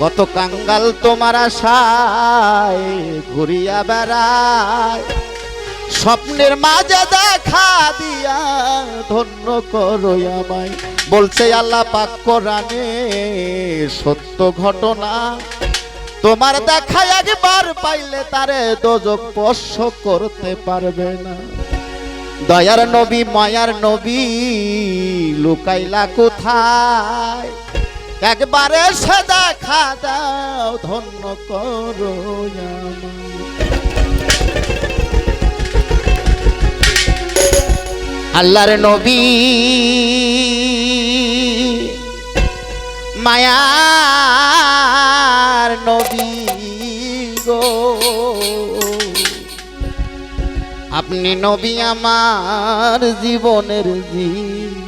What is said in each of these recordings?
কত কাঙ্গাল তোমার আশায় ঘুরিয়া বেড়ায়। স্বপ্নের মাঝে দেখা দিয়া ধন্য করো আমায়। বলছে আল্লাহ পাক কোরআনে সত্য ঘটনা। তোমার দেখা একবার পাইলে তারে দোজক স্পর্শ করতে পারবে না। দয়ার নবী, মায়ার নবী লুকাইলা কোথায়? একবারে সে দেখা দাও, ধন্য করো। আল্লাহর নবী মায়ার নবী গো আপনি নবী আমার জীবনের জীবন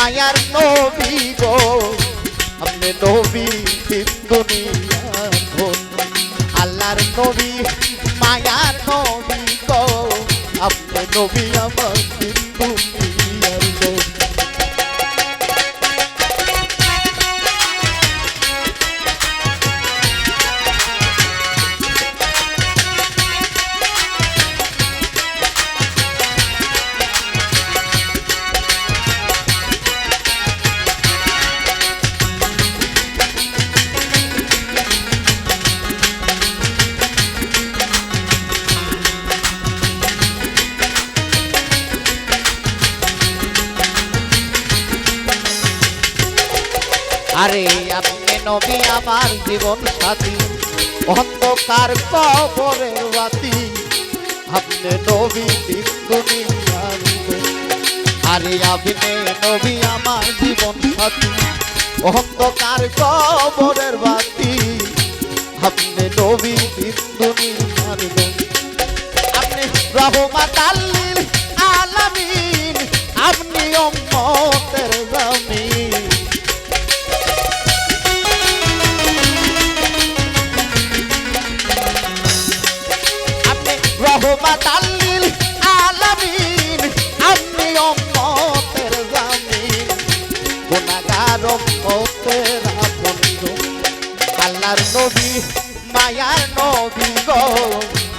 মায়ার নবী গো। আপনি নবী আল্লাহর নবী মায়ার নবী গো। আপনি নবী আমার আরে, আপনি নবী, আমার জীবন সাথী। অন্ধকার কবরের বাতি। আপনি নবী দিন দুনিয়ার আরে, আপনি নবী, আমার জীবন সাথী। অন্ধকার কবরের বাতি। আপনি নবী দিন দুনিয়ার। আপনি রহমাত আল্লিল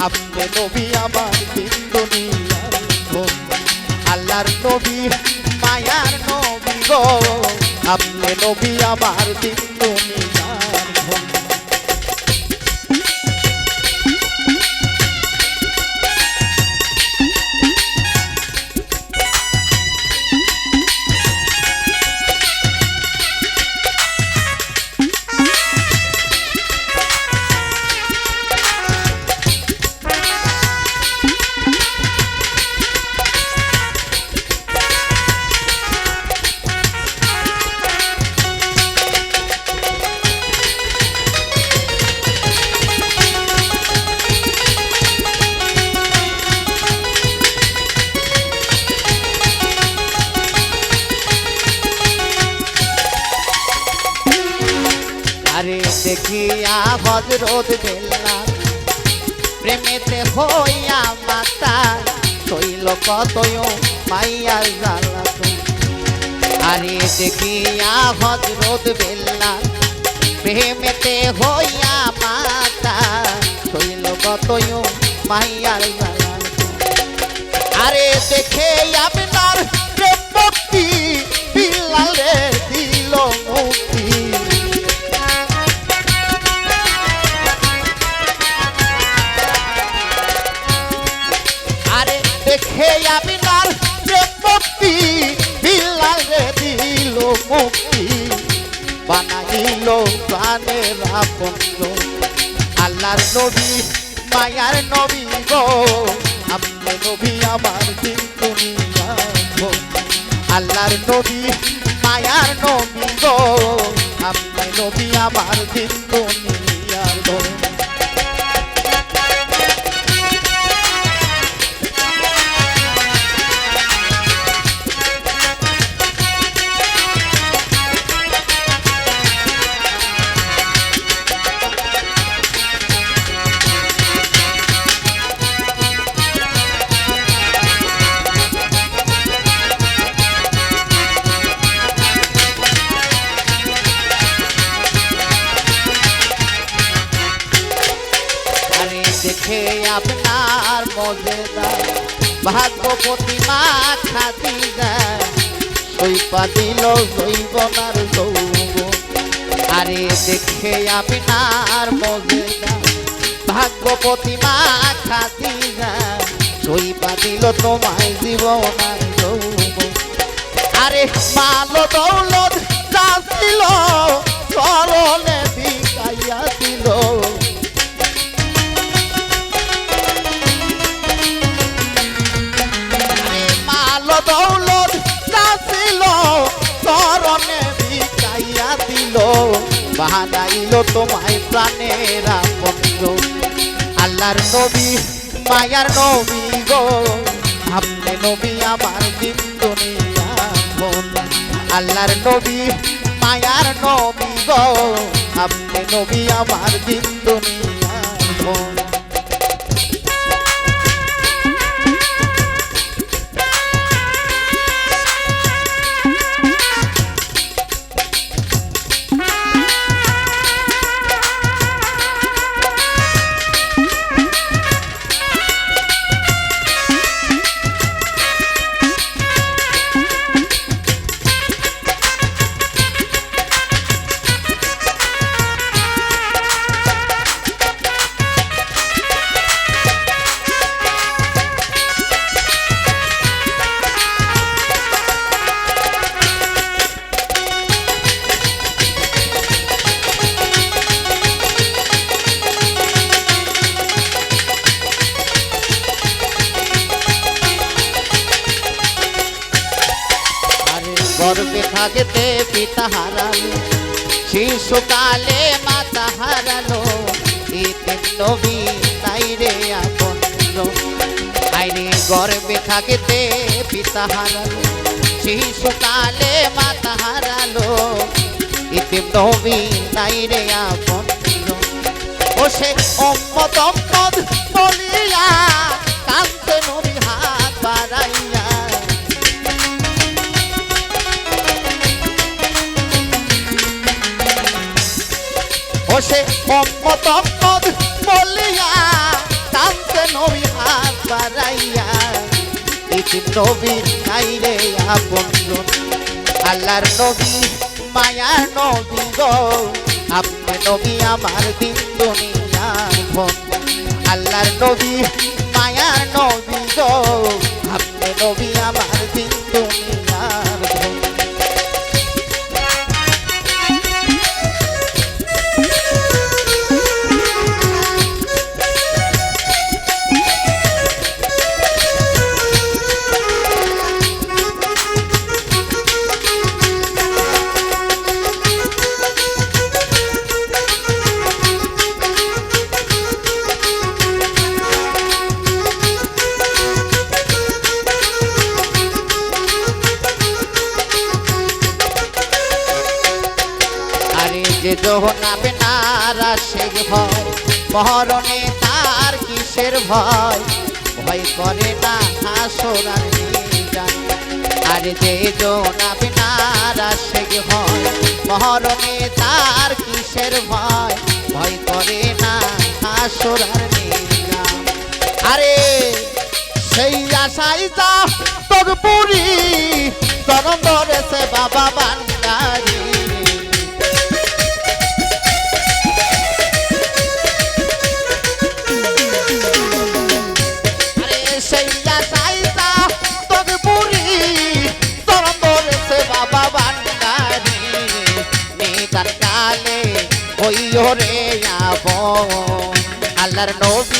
আপনি নবী আমার। আল্লাহর নবী মায়ার নবী গো আপনি নবী আমার দিন দুনিয়ার দেখিয়া হজরত বেল্লা প্রেমেতে হইয়া মাতা, শৈল কতয় মাইয়ার জ্বালা আরে দেখিয়া হজরত বেল্লা প্রেমেতে হইয়া মাতা, শৈল কতয় মাইয়ার জ্বালা আরে দেখে আপনার প্রেম ভক্তি বিল্লালে আপন আল্লাহর নবী, মায়ার নবী গো। আপনি নবী আমার গো আল্লাহর নবী, মায়ার নবী গো। আপনি নবী আমার দিন দুনিয়ার মজেদা মা খাতি যায় সইপা দিল জৈবনার যৌব আরে দেখে আপনার মজেদা ভাগ্যপতি মা খাতি যায় সইপা দিল তোমায় জীবনার যৌব আরে মাল দৌলত যা ছিল চরণে দিকাইয়া দিল। বাহানাইল তোমায় প্রাণের আপন আল্লাহর নবী, মায়ার নবী গো। আপনি নবী, আমার বিন্দু আল্লাহর নবী, মায়ার নবী গো। আপনি নবী, আমার দিন গর্বে থাকতে পিতা হারালো। শিশুকালে মাতা হারালো। গর্বে থাকতে পিতা হারালো। শিশুকালে মাতা হারালো। ইতে নবী তাই রে আপন ও সে অম্মদ অম্মদ বলিয়া বসে মোহাম্মদ অহমদ বলিয়া টানতে নবী হাত বাড়াইয়া। ইতি নবী নাইরে আপন আল্লাহর নবী মায়া নবী গো। আপনি নবী আমার দিন দুনিয়া আল্লাহর নবী যে যোহনাবে নারা সে ভয় মহরণে তার কিসের ভয়? ভয় করে না নিজান। আরে যে যোহনাবে নারা সে ভয় মহরণে তার কিসের ভয়? ভয় করে না নিজান। আরে সেই আশাই তোর পুরী চরণ ধরেছে বাবা বান্দারি। হইও রে